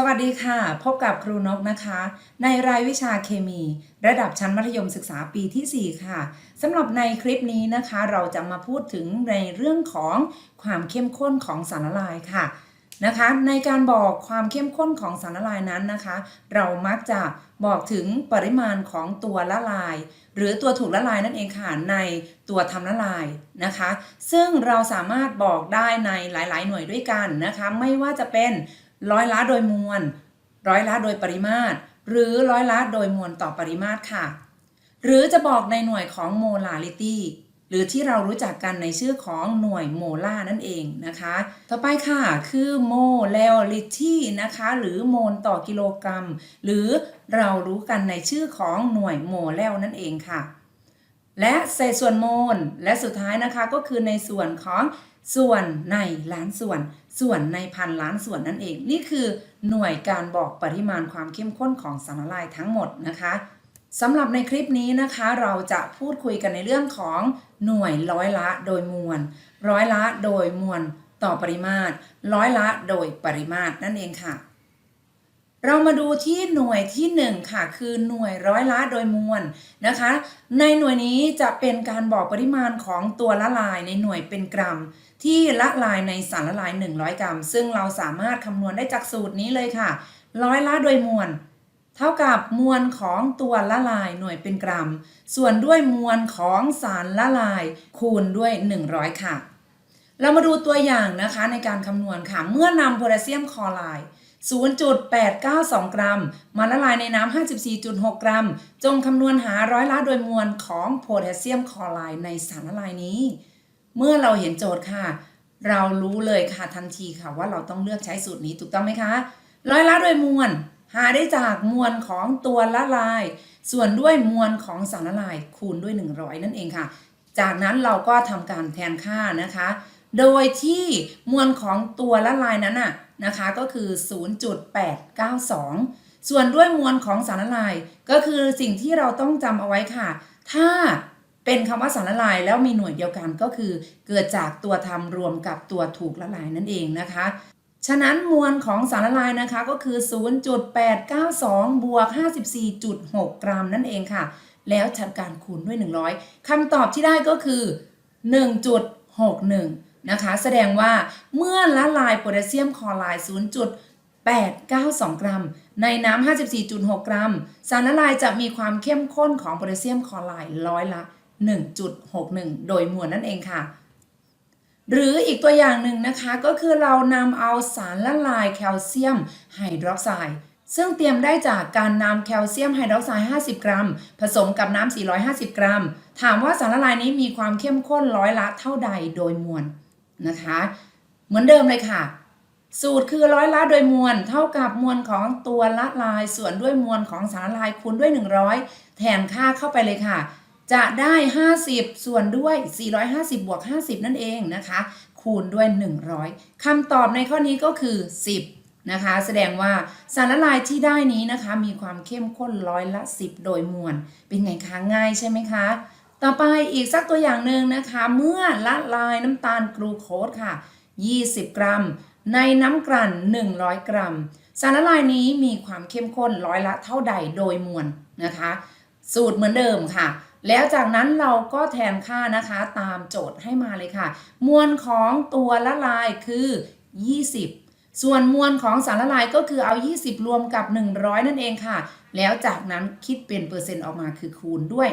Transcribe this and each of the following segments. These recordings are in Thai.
สวัสดีค่ะ พบกับครูนกนะคะ ในรายวิชาเคมี ระดับชั้นมัธยมศึกษาปีที่ 4 ค่ะสำหรับในคลิปนี้นะคะ เราจะมาพูดถึงในเรื่องของความเข้มข้นของสารละลายค่ะนะคะ ในการบอกความเข้มข้นของสารละลายนั้นนะคะ เรามักจะบอกถึงปริมาณของตัวละลาย หรือตัวถูกละลายนั่นเองค่ะในตัวทำละลายนะคะ ซึ่งเราสามารถบอกได้ในหลาย ๆ หน่วยด้วยกันนะคะ ไม่ว่าจะเป็น ร้อยละโดยมวล ร้อยละโดยปริมาตร หรือร้อยละโดยมวลต่อปริมาตรค่ะ หรือจะบอกในหน่วยของ molarity หรือที่เรารู้จักกันในชื่อของหน่วยโมลานั่นเองนะคะ ต่อไปค่ะคือ molarity นะคะ หรือโมลต่อกิโลกรัม หรือเรารู้กันในชื่อของหน่วยโมเลลนั่นเองค่ะ และเศษส่วนโมลและสุดท้ายนะคะก็คือในส่วนของ ส่วนในล้านส่วน ส่วนในพันล้านส่วนนั่นเอง นี่คือหน่วยการบอกปริมาณความเข้มข้นของสารละลายทั้งหมดนะคะสำหรับในคลิปนี้นะคะเราจะพูดคุยกันในเรื่องของหน่วยร้อยละโดยมวล ร้อยละโดยมวลต่อปริมาตร ร้อยละโดยปริมาตรนั่นเองค่ะ เรามาดูที่หน่วยที่ 1 ค่ะ คือหน่วยร้อยละโดยมวลนะคะ ในหน่วยนี้จะเป็นการบอกปริมาณของตัวละลายในหน่วยเป็นกรัม ที่ละลายในสารละลาย 100 กรัม ซึ่งเราสามารถคำนวณได้จากสูตรนี้เลยค่ะร้อยละโดยมวลเท่ากับมวลของตัวละลายหน่วยเป็นกรัม ส่วนด้วยมวลของสารละลายคูณด้วย 100 ค่ะ เรามาดูตัวอย่างนะคะในการคำนวณค่ะ เมื่อนำโพแทสเซียมคลอไรด์ 0.892 กรัม มาละลายในน้ำ 54.6 กรัม จงคำนวณหาร้อยละโดยมวลของโพแทสเซียมคลอไรด์ในสารละลายนี้ เมื่อเราเห็นโจทย์ค่ะ เรารู้เลยค่ะทันทีค่ะว่าเราต้องเลือกใช้สูตรนี้ถูกต้องไหมคะ ร้อยละโดยมวล หาได้จากมวลของตัวละลาย ส่วนด้วยมวลของสารละลายคูณด้วย 100 นั่นเองค่ะ จากนั้นเราก็ทำการแทนค่านะคะ โดยที่มวลของตัวละลายนั้นน่ะนะคะก็คือ 0.892 ส่วนด้วยมวลของสารละลายก็คือสิ่งที่เราต้องจำเอาไว้ค่ะ ถ้าเป็นคำว่าสารละลายแล้วมีหน่วยเดียวกันก็คือ เกิดจากตัวทำรวมกับตัวถูกละลายนั่นเองนะคะ ฉะนั้นมวลของสารละลายนะคะก็คือ 0.892 บวก 54.6 กรัมนั่นเองค่ะ แล้วทำการคูณด้วย 100คำตอบที่ได้ก็คือ 1.61 นะคะ แสดงว่าเมื่อละลายโพแทสเซียมคลอไรด์0.892 กรัม ในน้ำ 54.6 กรัม สารละลายจะมีความเข้มข้นของโพแทสเซียมคลอไรด์ร้อยละ 1.61 โดยมวลนั่นเองค่ะ หรืออีกตัวอย่างหนึ่งนะคะก็คือเรานำเอาสารละลายแคลเซียมไฮดรอกไซด์ซึ่งเตรียมได้จากการนำแคลเซียมไฮดรอกไซด์ 50 กรัม ผสมกับน้ำ 450 กรัม ถามว่าสารละลายนี้มีความเข้มข้นร้อยละเท่าใดโดยมวล นะคะ เหมือนเดิมเลยค่ะ สูตรคือร้อยละโดยมวล เท่ากับมวลของตัวละลายส่วนด้วยมวลของสารละลายคูณด้วย 100 แทนค่าเข้าไปเลยค่ะ จะได้ 50 ส่วนด้วย 450 บวก 50 นั่นเองนะคะ คูณด้วย 100คำตอบในข้อนี้ก็คือ 10นะคะแสดงว่าสารละลายที่ได้นี้นะคะ มีความเข้มข้นร้อยละ 10 โดยมวล เป็นไงคะง่ายใช่ไหมคะ ต่อไปอีกสักตัวอย่างหนึ่งนะคะ เมื่อละลายน้ำตาลกรูโคสค่ะ 20 กรัม ในน้ำกลั่น 100 กรัม สารละลายนี้มีความเข้มข้นร้อยละเท่าใดโดยมวลนะคะ สูตรเหมือนเดิมค่ะ แล้วจากนั้นเราก็แทนค่านะคะตามโจทย์ให้มาเลยค่ะ มวลของตัวละลายคือ 20 ส่วนมวลของสารละลายก็คือเอา 20 รวมกับ 100 นั่นเองค่ะ แล้วจากนั้นคิดเป็นเปอร์เซ็นต์ออกมาคือคูณด้วย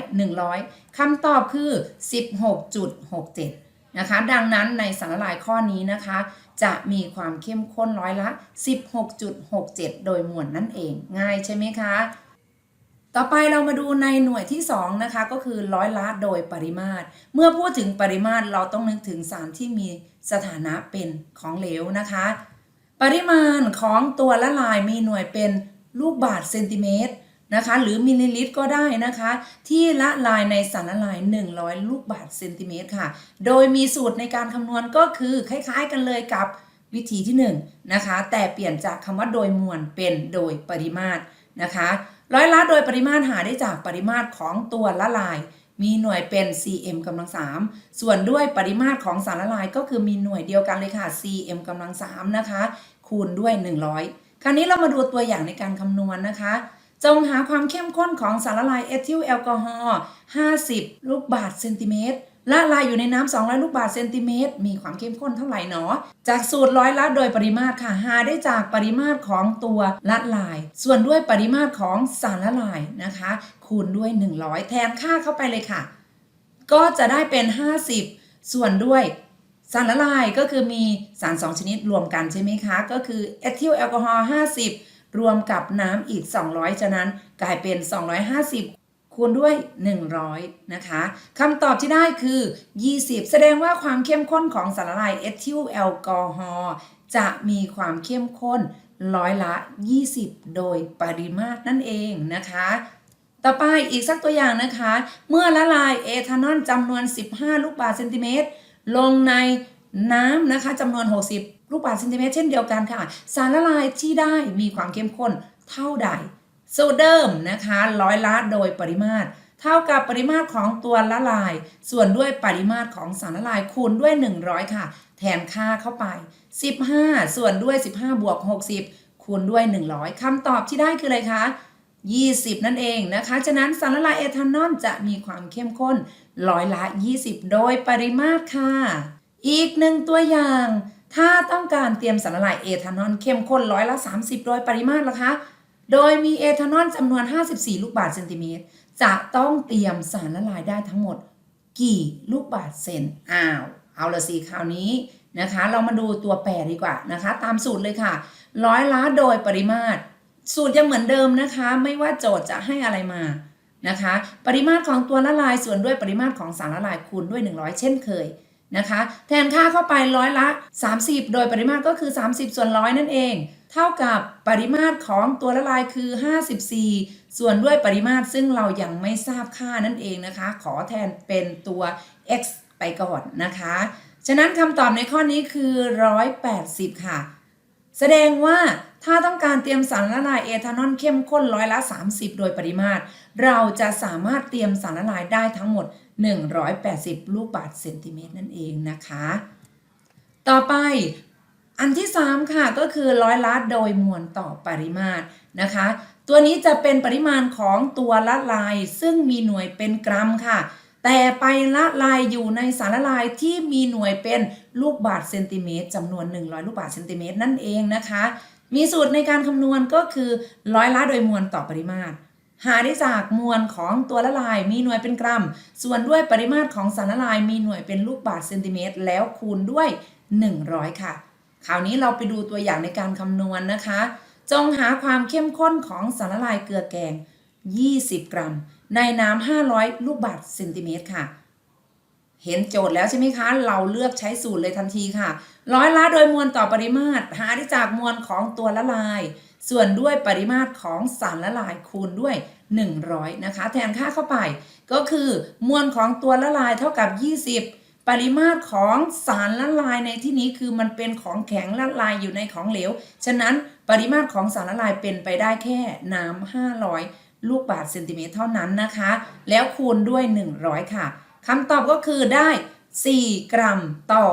100คำตอบคือ 16.67 นะคะ ดังนั้นในสารละลายข้อนี้นะคะ จะมีความเข้มข้นร้อยละ 16.67 โดยมวลนั่นเอง ง่ายใช่ไหมคะ ต่อไปเรามาดูในหน่วยที่ 2 นะคะ ก็คือร้อยละโดยปริมาตร เมื่อพูดถึงปริมาตรเราต้องนึกถึงสารที่มีสถานะเป็นของเหลวนะคะ ปริมาณของตัวละลายมีหน่วยเป็น ลูกบาศก์เซนติเมตรนะคะหรือมิลลิลิตรก็ได้นะคะ ที่ละลายในสารละลาย 100 ลูกบาศก์เซนติเมตรค่ะ โดยมีสูตรในการคำนวณก็คือคล้ายๆกันเลยกับวิธีที่1นะคะ แต่เปลี่ยนจากคำว่าโดยมวลเป็นโดยปริมาตรนะคะร้อยละโดยปริมาตรหาได้จากปริมาตรของตัวละลาย มีหน่วยเป็น cm กำลัง 3 ส่วนด้วยปริมาตรของสารละลายก็คือมีหน่วยเดียวกันเลยค่ะ cm กำลัง3นะคะ คูณด้วย 100 คราวนี้เรามาดูตัวอย่างในการคำนวณนะคะ จงหาความเข้มข้นของสารละลายเอทิลแอลกอฮอล์50 ลูกบาศก์เซนติเมตรละลายอยู่ในน้ำ200 ลูกบาศก์เซนติเมตร มีความเข้มข้นเท่าไหร่หนอ จากสูตรร้อยละโดยปริมาตรค่ะ หาได้จากปริมาตรของตัวละลาย ส่วนด้วยปริมาตรของสารละลายนะคะ คูณด้วย 100 แทนค่าเข้าไปเลยค่ะ ก็จะได้เป็น 50 ส่วนด้วย สารละลายก็คือมีสาร 2 ชนิดรวมกันใช่ไหมคะ ก็คือเอทิลแอลกอฮอล์50 รวมกับน้ำอีก 200 ฉะนั้นกลายเป็น 250 คูณด้วย 100 นะคะคำตอบที่ได้คือ 20 แสดงว่าความเข้มข้นของสารละลายเอทิลแอลกอฮอล์จะมีความเข้มข้นร้อยละ 20 โดยปริมาตรนั่นเองนะคะ ต่อไปอีกสักตัวอย่างนะคะ เมื่อละลายเอทานอลจำนวน 15 ลูกบาศก์เซนติเมตร ลงในน้ำนะคะจำนวน 60 ลูกบาศก์เซนติเมตรเช่นเดียวกันค่ะ สารละลายที่ได้มีความเข้มข้นเท่าใดสูตรเดิมนะคะร้อยละโดยปริมาตร เท่ากับปริมาตรของตัวละลาย ส่วนด้วยปริมาตรของสารละลายคูณด้วย 100 ค่ะ แทนค่าเข้าไป 15 ส่วนด้วย 15 บวก 60 คูณด้วย 100คำตอบที่ได้คืออะไรคะ 20 นั่นเองนะคะ ฉะนั้นสารละลายเอทานอลจะมีความเข้มข้น ร้อยละ 20 โดยปริมาตรค่ะ อีกหนึ่งตัวอย่าง ถ้าต้องการเตรียมสารละลายเอทานอลเข้มข้นร้อยละ 30 โดยปริมาตรละคะ โดยมีเอทานอลจำนวน 54 ลูกบาศก์เซนติเมตร จะต้องเตรียมสารละลายได้ทั้งหมด กี่ลูกบาศก์เซนอ้าว เอาละสิคราวนี้นะคะ เรามาดูตัวแปรดีกว่านะคะ ตามสูตรเลยค่ะ ร้อยละโดยปริมาตร สูตรยังเหมือนเดิมนะคะ ไม่ว่าโจทย์จะให้อะไรมา นะคะ ปริมาตรของตัวละลายส่วนด้วยปริมาตรของสารละลายคูณด้วย 100 เช่นเคยนะคะ แทนค่าเข้าไปร้อยละ 30 โดยปริมาตรก็คือ 30 ส่วนร้อยนั่นเอง เท่ากับปริมาตรของตัวละลายคือ 54 ส่วนด้วยปริมาตรซึ่งเรายังไม่ทราบค่านั่นเองนะคะ ขอแทนเป็นตัว x ไปก่อนนะคะ ฉะนั้นคำตอบในข้อนี้คือ 180 ค่ะ แสดงว่าถ้าต้องการเตรียมสารละลายเอทานอลเข้มข้นร้อยละ 30 โดยปริมาตร เราจะสามารถเตรียมสารละลายได้ทั้งหมด 180 ลูกบาศก์เซนติเมตรนั่นเองนะคะ ต่อไปอันที่ 3 ค่ะก็คือร้อยละโดยมวลต่อปริมาตรนะคะ ตัวนี้จะเป็นปริมาณของตัวละลาย ซึ่งมีหน่วยเป็นกรัมค่ะ แต่ไปละลายอยู่ในสารละลายที่มีหน่วยเป็นลูกบาศก์เซนติเมตรจำนวน 100 ลูกบาศก์เซนติเมตรนั่นเองนะคะ มีสูตรในการคำนวณก็คือร้อยละโดยมวลต่อปริมาตร หาได้จากมวลของตัวละลายมีหน่วยเป็นกรัม ส่วนด้วยปริมาตรของสารละลายมีหน่วยเป็นลูกบาศก์เซนติเมตรแล้วคูณด้วย 100 ค่ะ คราวนี้เราไปดูตัวอย่างในการคำนวณนะคะ จงหาความเข้มข้นของสารละลายเกลือแกง 20 กรัม ในน้ำ500 ลูกบาศก์เซนติเมตรค่ะ เห็นโจทย์แล้วใช่ไหมคะ เราเลือกใช้สูตรเลยทันทีค่ะ ร้อยละโดยมวลต่อปริมาตร หาได้จากมวลของตัวละลาย ส่วนด้วยปริมาตรของสารละลายคูณด้วย 100 นะคะ แทนค่าเข้าไป ก็คือมวลของตัวละลายเท่ากับ 20ปริมาตรของสารละลายในที่นี้คือมันเป็นของแข็งละลายอยู่ในของเหลว ฉะนั้นปริมาตรของสารละลายเป็นไปได้แค่น้ำ500 ลูกบาศก์เซนติเมตรเท่านั้นนะคะ แล้วคูณด้วย 100 ค่ะคำตอบก็คือได้ 4 กรัมต่อ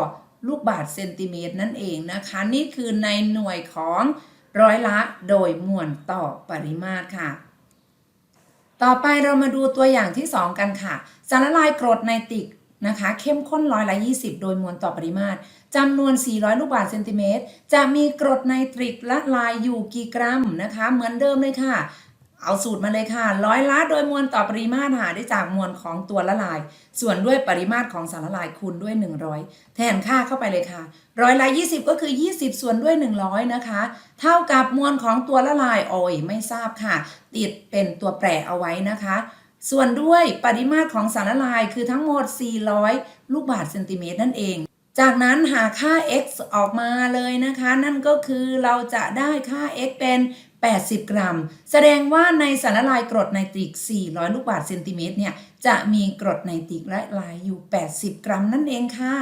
ลูกบาศก์เซนติเมตรนั่นเองนะคะ นี่คือในหน่วยของร้อยละโดยมวลต่อปริมาตรค่ะ ต่อไปเรามาดูตัวอย่างที่ 2 กันค่ะ สารละลายกรดไนตริกนะคะเข้มข้นร้อยละ 20 โดยมวลต่อปริมาตรจำนวน 400 ลูกบาศก์เซนติเมตร จะมีกรดไนตริกละลายอยู่กี่กรัมนะคะ เหมือนเดิมเลยค่ะ เอาสูตรมาเลยค่ะร้อยละโดยมวลต่อปริมาตรหาได้จากมวลของตัวละลาย ส่วนด้วยปริมาตรของสารละลายคูณด้วย 100 แทนค่าเข้าไปเลยค่ะร้อยละ 20 ก็คือ 20 ส่วนด้วย 100 นะคะ เท่ากับมวลของตัวละลายโอ้ยไม่ทราบค่ะ ติดเป็นตัวแปรเอาไว้นะคะ ส่วนด้วยปริมาตรของสารละลายคือทั้งหมด 400 ลูกบาศก์เซนติเมตรนั่นเอง จากนั้นหาค่า x ออกมาเลยนะคะ นั่นก็คือเราจะได้ค่า x เป็น 80 กรัม แสดงว่าในสารละลายกรดไนตริก 400 ลูกบาศก์เซนติเมตรเนี่ยจะมีกรดไนตริกละลายอยู่ 80 กรัมนั่นเองค่ะ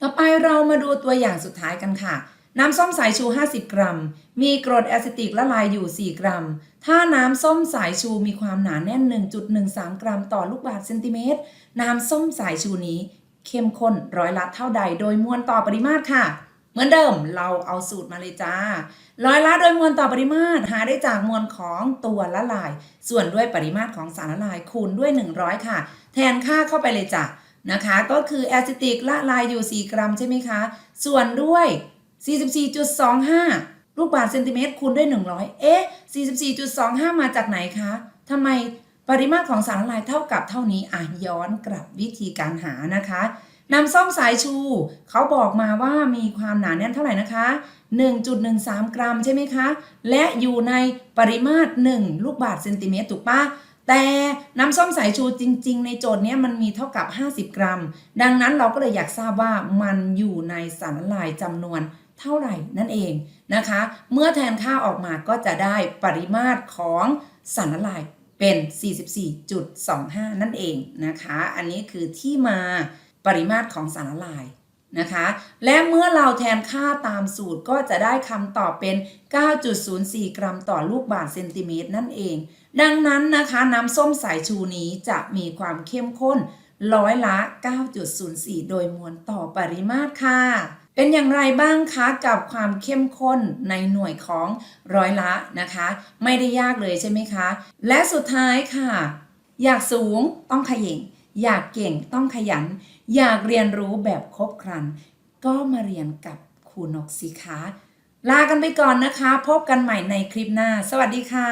ต่อไปเรามาดูตัวอย่างสุดท้ายกันค่ะ น้ำส้มสายชู 50 กรัม มีกรดแอซิติกละลายอยู่ 4 กรัม ถ้าน้ำส้มสายชูมีความหนาแน่น 1.13 กรัมต่อลูกบาศก์เซนติเมตร น้ำส้มสายชูนี้ เข้มข้นร้อยละเท่าใด โดยมวลต่อปริมาตรค่ะ เหมือนเดิมเราเอาสูตรมาเลยจ้า ร้อยละโดยมวลต่อปริมาตรหาได้จากมวลของตัวละลาย ส่วนด้วยปริมาตรของสารละลายคูณด้วย 100 ค่ะ แทนค่าเข้าไปเลยจ้ะนะคะ ก็คือแอซิติกละลายอยู่ 4 กรัมใช่ไหมคะ ส่วนด้วย 44.25 ลูกบาศก์เซนติเมตรคูณด้วย 100 เอ๊ะ 44.25 มาจากไหนคะทำไม ปริมาตรของสารละลายเท่ากับเท่านี้อะย้อนกลับวิธีการหานะคะนำส้มสายชู เขาบอกมาว่ามีความหนาแน่นเท่าไหร่นะคะ 1.13 กรัมใช่ไหมคะ และอยู่ในปริมาตร 1 ลูกบาศก์เซนติเมตรถูกปะแต่น้ำส้มสายชูจริง ๆ ในโจทย์นี้มันมีเท่ากับ 50 กรัม ดังนั้นเราก็เลยอยากทราบว่ามันอยู่ในสารละลายจำนวนเท่าไหร่นั่นเองนะคะ เมื่อแทนค่าออกมาก็จะได้ปริมาตรของสารละลาย เป็น 44.25 นั่นเองนะคะ อันนี้คือที่มาปริมาตรของสารละลายนะคะ และเมื่อเราแทนค่าตามสูตรก็จะได้คำตอบเป็น 9.04 กรัมต่อลูกบาศก์เซนติเมตรนั่นเอง ดังนั้นนะคะน้ำส้มสายชูนี้จะมีความเข้มข้นร้อยละ 9.04 โดยมวลต่อปริมาตรค่ะ เป็นอย่างไรบ้างคะกับความเข้มข้นในหน่วยของร้อยละนะคะ ไม่ได้ยากเลยใช่ไหมคะ และสุดท้ายค่ะ อยากสูงต้องขย่งอยากเก่งต้องขยัน อยากเรียนรู้แบบครบครัน ก็มาเรียนกับครูนกสิคะลากันไปก่อนนะคะ พบกันใหม่ในคลิปหน้า สวัสดีค่ะ